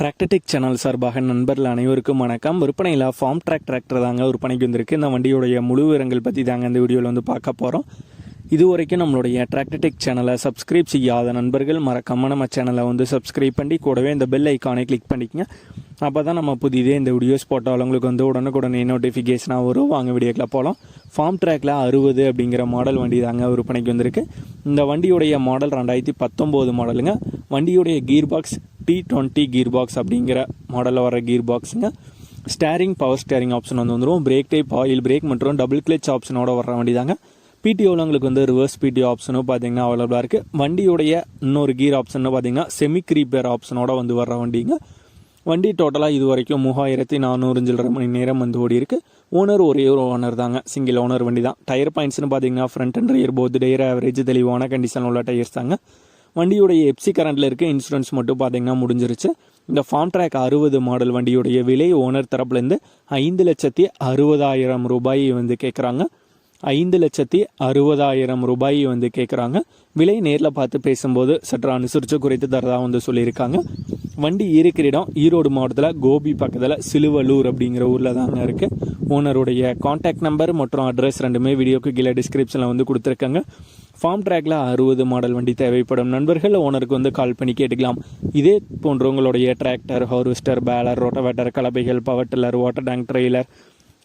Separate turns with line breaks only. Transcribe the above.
Tractor Tech channel சார்பாக நண்பர்கள் அனைவருக்கும் வணக்கம். விற்பனையில் ஃபார்ம் ட்ராக் டிராக்டர் தாங்க விற்பனைக்கு வந்திருக்கு. இந்த வண்டியுடைய முழு விவரங்கள் பற்றி தாங்க இந்த வீடியோவில் வந்து பார்க்க போகிறோம் இது வரைக்கும் நம்மளுடைய டிராக்டர்டெக் சேனலை சப்ஸ்கிரைப் செய்யாத நண்பர்கள் மறக்காம நம்ம சேனலை வந்து சப்ஸ்கிரைப் பண்ணி கூடவே இந்த பெல் ஐக்கானை கிளிக் பண்ணிக்கங்க. அப்போ தான் நம்ம புதிதே இந்த வீடியோஸ் போட்டால் உங்களுக்கு வந்து உடனுக்குடனே நோட்டிஃபிகேஷனாக வரும். வாங்க வீடியோக்கில் போகலாம் ஃபார்ம் ட்ராக்ல அறுபது அப்படிங்கிற மாடல் வண்டி தாங்க விற்பனைக்கு வந்திருக்கு. இந்த வண்டியுடைய மாடல் ரெண்டாயிரத்தி பத்தொம்போது மாடலுங்க வண்டியுடைய gear box D twenty gear box அப்படிங்கிற மாடலில் வர கீர் பாக்ஸுங்க ஸ்டேரிங் பவர் ஸ்டேரிங் ஆப்ஷன் வந்து வந்துடும் பிரேக் டைப் ஆயில் பிரேக் மற்றும் டபுள் கிளச் ஆப்ஷனோட வர வண்டி தாங்க பிடிஓவில் உங்களுக்கு வந்து ரிவர்ஸ் பிடிஓ ஆப்ஷனும் பார்த்தீங்கன்னா அவைலபிளாக இருக்குது வண்டியுடைய இன்னொரு கீர் ஆப்ஷன் பார்த்தீங்கன்னா செமி கிரீப்பேர் ஆப்ஷனோட வந்து வர்ற வண்டிங்க. வண்டி டோட்டலாக இது வரைக்கும் மூவாயிரத்தி நானூறு சில்லரை மணி நேரம் வந்து ஓடி இருக்கு. ஓனர் ஒரே ஒரு ஓனர் தாங்க. சிங்கிள் ஓனர் வண்டி தான் டயர் பாயிண்ட்ஸ்னு பார்த்தீங்கன்னா front and rear both tyre average தெளிவான கண்டிஷன் உள்ள டயர்ஸ் தாங்க. வண்டியுடைய எப்சி கரண்ட்டில் இருக்க இன்சூரன்ஸ் மட்டும் பார்த்தீங்கன்னா முடிஞ்சிருச்சு. இந்த ஃபார்ம் ட்ராக் அறுபது மாடல் வண்டியுடைய விலை ஓனர் தரப்புலேருந்து ஐந்து லட்சத்தி அறுபதாயிரம் ரூபாய் வந்து கேட்குறாங்க ஐந்து லட்சத்தி அறுபதாயிரம் ரூபாய் வந்து கேட்குறாங்க விலை நேரில் பார்த்து பேசும்போது சற்று அனுசரித்து குறைத்து தரதாக வந்து சொல்லியிருக்காங்க. வண்டி இருக்கிற இடம் ஈரோடு மாவட்டத்தில் கோபி பக்கத்தில் சிலுவலூர் அப்படிங்கிற ஊரில் தாங்க இருக்குது ஓனருடைய காண்டாக்ட் நம்பர் மற்றும் அட்ரஸ் ரெண்டுமே வீடியோக்கு கீழே டிஸ்கிரிப்ஷனில் வந்து கொடுத்துருக்காங்க. ஃபார்ம் ட்ராக்ல அறுபது மாடல் வண்டி தேவைப்படும். நண்பர்கள் ஓனருக்கு வந்து கால் பண்ணி கேட்டுக்கலாம். இதே போன்ற உங்களுடைய tractor harvester baler rotavator கலபைகள் power tiller water tank trailer